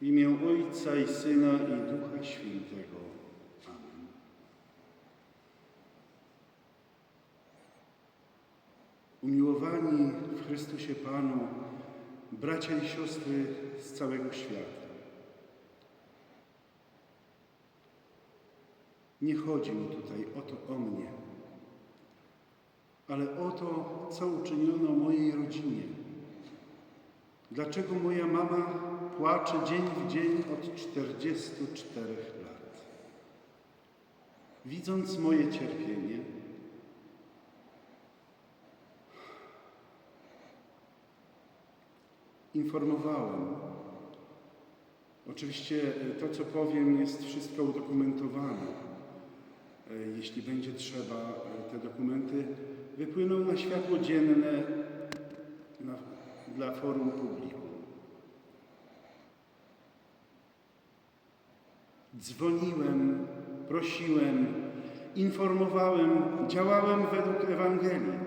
W imię Ojca i Syna i Ducha Świętego. Amen. Umiłowani w Chrystusie Panu, bracia i siostry z całego świata. Nie chodzi mi tutaj o to o mnie, ale o to, co uczyniono mojej rodzinie. Dlaczego moja mama płacze dzień w dzień od 44 lat? Widząc moje cierpienie, informowałem. Oczywiście e, to, co powiem, jest wszystko udokumentowane. E, Jeśli będzie trzeba, e, te dokumenty wypłyną na światło dzienne na, dla forum publikum. Dzwoniłem, prosiłem, informowałem, działałem według Ewangelii.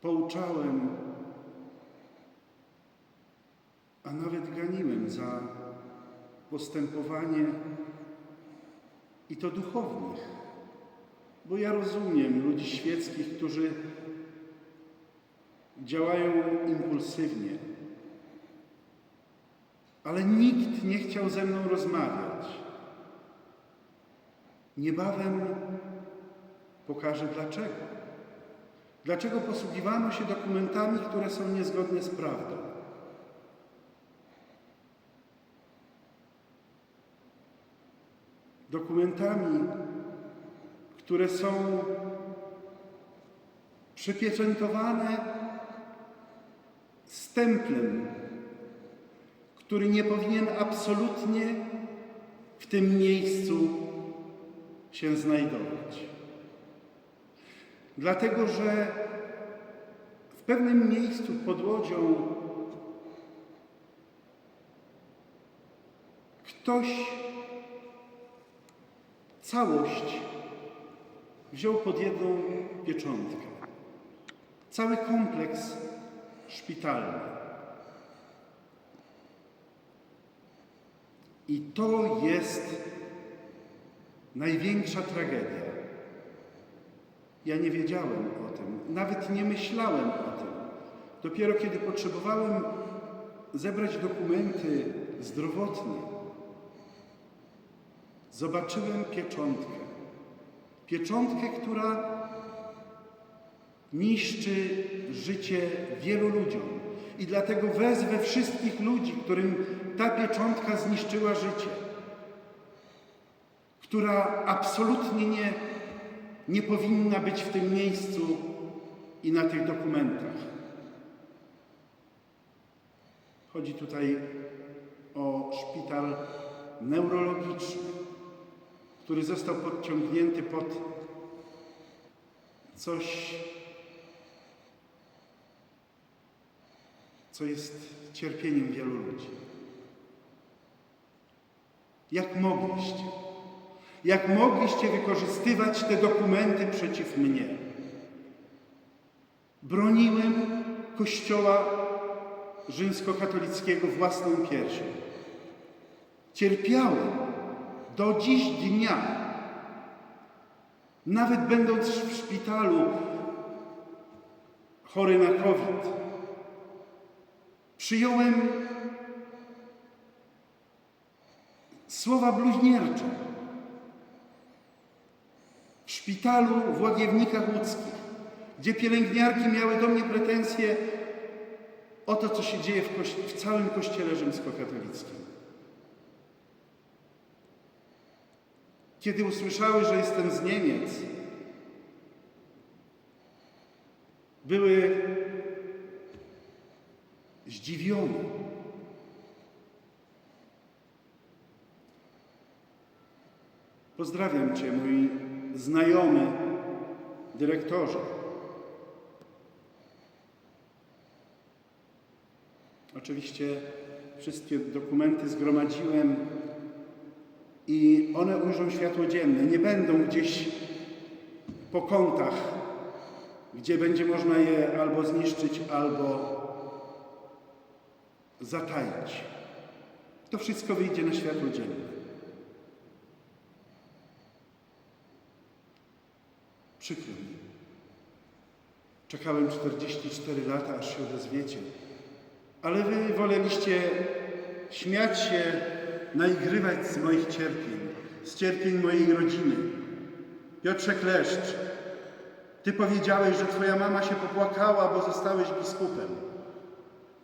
Pouczałem, a nawet ganiłem za postępowanie i to duchownych. Bo ja rozumiem ludzi świeckich, którzy działają impulsywnie, ale nikt nie chciał ze mną rozmawiać. Niebawem pokażę dlaczego. Dlaczego posługiwano się dokumentami, które są niezgodne z prawdą? Dokumentami, które są przypieczętowane stemplem, który nie powinien absolutnie w tym miejscu się znajdować. Dlatego, że w pewnym miejscu pod łodzią ktoś całość wziął pod jedną pieczątkę. Cały kompleks szpitalny. I to jest największa tragedia. Ja nie wiedziałem o tym, nawet nie myślałem o tym. Dopiero kiedy potrzebowałem zebrać dokumenty zdrowotne, zobaczyłem pieczątkę. Pieczątkę, która niszczy życie wielu ludziom. I dlatego wezwę wszystkich ludzi, którym ta pieczątka zniszczyła życie, która absolutnie nie, nie powinna być w tym miejscu i na tych dokumentach. Chodzi tutaj o szpital neurologiczny, który został podciągnięty pod coś, co jest cierpieniem wielu ludzi. Jak mogliście? Jak mogliście wykorzystywać te dokumenty przeciw mnie? Broniłem Kościoła rzymskokatolickiego własną piersią. Cierpiałem do dziś dnia, nawet będąc w szpitalu chory na COVID, przyjąłem słowa bluźniercze w szpitalu w Łagiewnikach Łódzkich, gdzie pielęgniarki miały do mnie pretensje o to, co się dzieje w, kości- w całym Kościele rzymskokatolickim. Kiedy usłyszały, że jestem z Niemiec, były zdziwione. Pozdrawiam Cię, mój znajomy dyrektorze. Oczywiście wszystkie dokumenty zgromadziłem i one ujrzą światło dzienne. Nie będą gdzieś po kątach, gdzie będzie można je albo zniszczyć, albo zataić. To wszystko wyjdzie na światło dzienne. Przykro mi. Czekałem 44 lata, aż się odezwiecie. Ale wy woleliście śmiać się, naigrywać z moich cierpień, z cierpień mojej rodziny. Piotrze Kleszcz, ty powiedziałeś, że twoja mama się popłakała, bo zostałeś biskupem.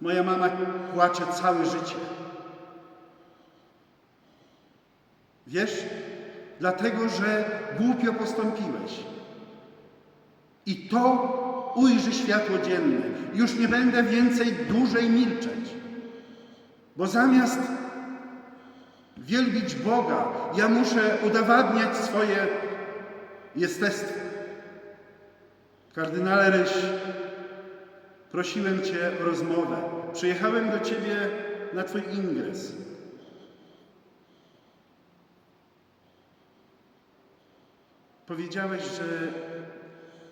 Moja mama płacze całe życie. Wiesz? Dlatego, że głupio postąpiłeś. I to ujrzy światło dzienne. Już nie będę więcej dłużej milczeć. Bo zamiast wielbić Boga, ja muszę udowadniać swoje jestestwo. Kardynale Ryś, prosiłem Cię o rozmowę. Przyjechałem do Ciebie na Twój ingres. Powiedziałeś, że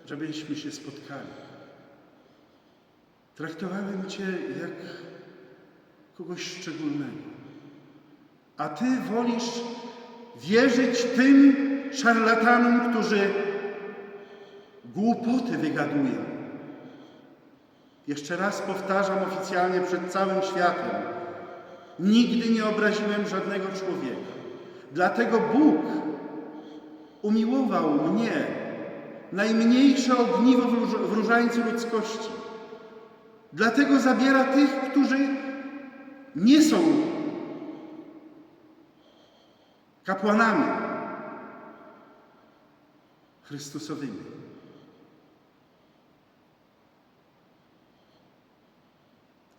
żebyśmy się spotkali. Traktowałem Cię jak kogoś szczególnego. A Ty wolisz wierzyć tym szarlatanom, którzy głupoty wygadują. Jeszcze raz powtarzam oficjalnie przed całym światem. Nigdy nie obraziłem żadnego człowieka. Dlatego Bóg umiłował mnie, najmniejsze ogniwo w róż- w różańcu ludzkości. Dlatego zabiera tych, którzy nie są kapłanami Chrystusowymi.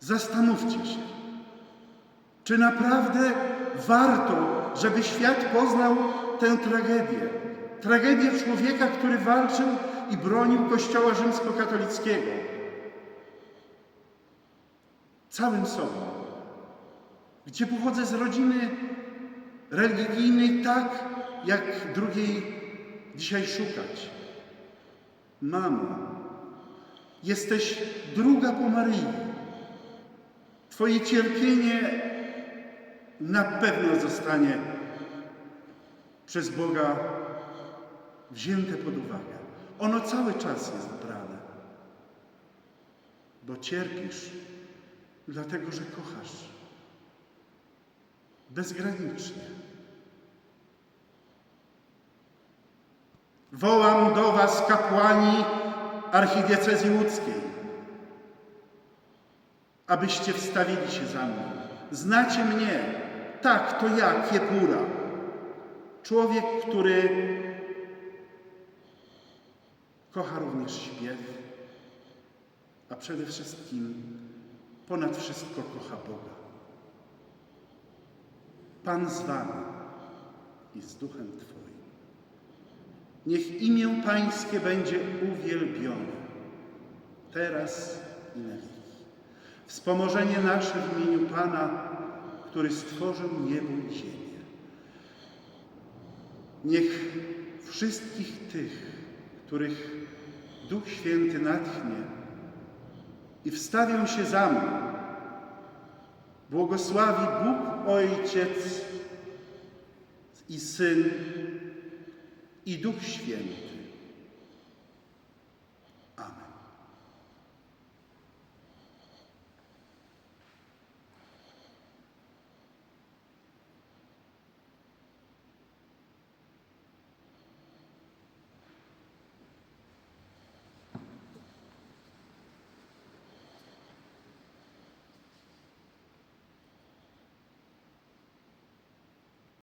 Zastanówcie się, czy naprawdę warto, żeby świat poznał tę tragedię. Tragedię człowieka, który walczył i bronił Kościoła rzymskokatolickiego. Całym sobą. Gdzie pochodzę z rodziny religijnej tak, jak drugiej dzisiaj szukać. Mamo, jesteś druga po Maryi. Twoje cierpienie na pewno zostanie przez Boga wzięte pod uwagę. Ono cały czas jest brane, bo cierpisz dlatego, że kochasz bezgranicznie. Wołam do Was, kapłani archidiecezji łódzkiej, abyście wstawili się za mną. Znacie mnie, tak, to ja, Kiepura. Człowiek, który kocha również śpiew, a przede wszystkim ponad wszystko kocha Boga. Pan z Wami i z Duchem Twoim. Niech imię Pańskie będzie uwielbione, teraz i na wieki. Wspomożenie nasze w imieniu Pana, który stworzył niebo i ziemię. Niech wszystkich tych, których Duch Święty natchnie i wstawią się za mną, błogosławi Bóg Ojciec i Syn i Duch Święty.